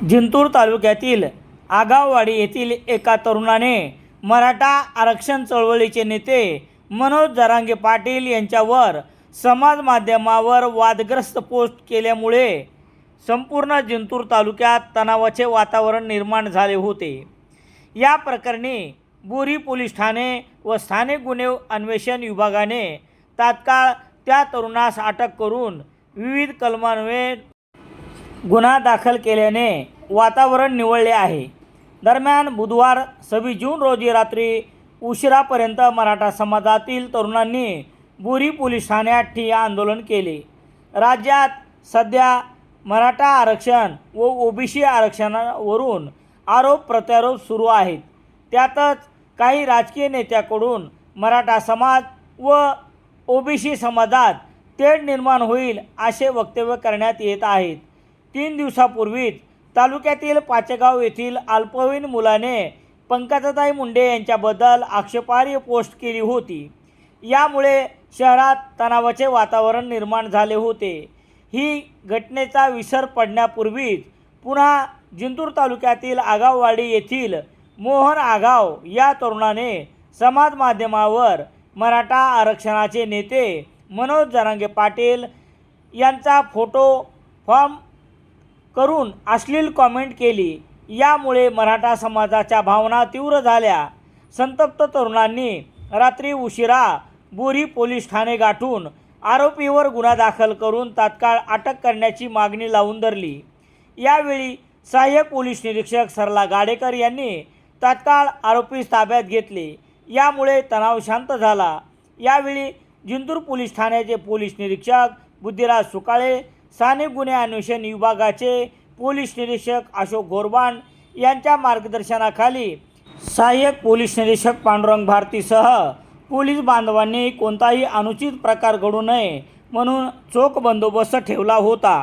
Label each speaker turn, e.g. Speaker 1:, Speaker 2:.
Speaker 1: जिंतूर तालुक्यातील आगाववाडी येथील एका तरुणाने मराठा आरक्षण चळवळीचे नेते मनोज जरांगे पाटील यांच्यावर समाज माध्यमावर वादग्रस्त पोस्ट केल्यामुळे संपूर्ण जिंतूर तालुक्यात तणावाचे वातावरण निर्माण झाले होते. या प्रकरणी बोरी पोलीस ठाणे व स्थानिक गुन्हे अन्वेषण विभागाने तात्काळ त्या तरुणास अटक करून विविध कलमान्वये गुन्हा दाखल केल्याने वातावरण निवळले आहे. दरम्यान बुधवार सव्वीस जून रोजी रात्री उशिरापर्यंत मराठा समाजातील तरुणांनी बुरी पोलीस ठाण्यात ठिय्या आंदोलन केले. राज्यात सध्या मराठा आरक्षण व ओबीसी आरक्षणावरून आरोप प्रत्यारोप सुरू आहेत. त्यातच काही राजकीय नेत्याकडून मराठा समाज व ओबीसी समाजात तेढ निर्माण होईल असे वक्तव्य करण्यात येत आहेत. तीन दिवसापूर्वीच तालुक्यातील पाचेगाव येथील अल्पवयीन मुलाने पंकजाताई मुंडे यांच्याबद्दल आक्षेपार्ह पोस्ट केली होती. यामुळे शहरात तणावाचे वातावरण निर्माण झाले होते. ही घटनेचा विसर पडण्यापूर्वीच पुन्हा जिंतूर तालुक्यातील आगाववाडी येथील मोहन आगाव या तरुणाने समाज माध्यमावर मराठा आरक्षणाचे नेते मनोज जरांगे पाटील यांचा फोटो फॉर्म करून अश्लील कॉमेंट केली. यामुळे मराठा समाजाच्या भावना तीव्र झाल्या. संतप्त तरुणांनी रात्री उशिरा बोरी पोलीस ठाणे गाठून आरोपीवर गुन्हा दाखल करून तात्काळ अटक करण्याची मागणी लावून धरली. यावेळी सहाय्यक पोलीस निरीक्षक सरला गाडेकर यांनी तात्काळ आरोपी ताब्यात घेतले. यामुळे तणाव शांत झाला. यावेळी जिंतूर पोलीस ठाण्याचे पोलीस निरीक्षक बुद्धिराज सुकाळे स्थानिक गुन्हे अन्वेषण विभागाचे पोलीस निरीक्षक अशोक गोरबान यांच्या मार्गदर्शनाखाली सहाय्यक पोलीस निरीक्षक पांडुरंग भारतीसह पोलीस बांधवांनी कोणताही अनुचित प्रकार घडू नये म्हणून चोख बंदोबस्त ठेवला होता.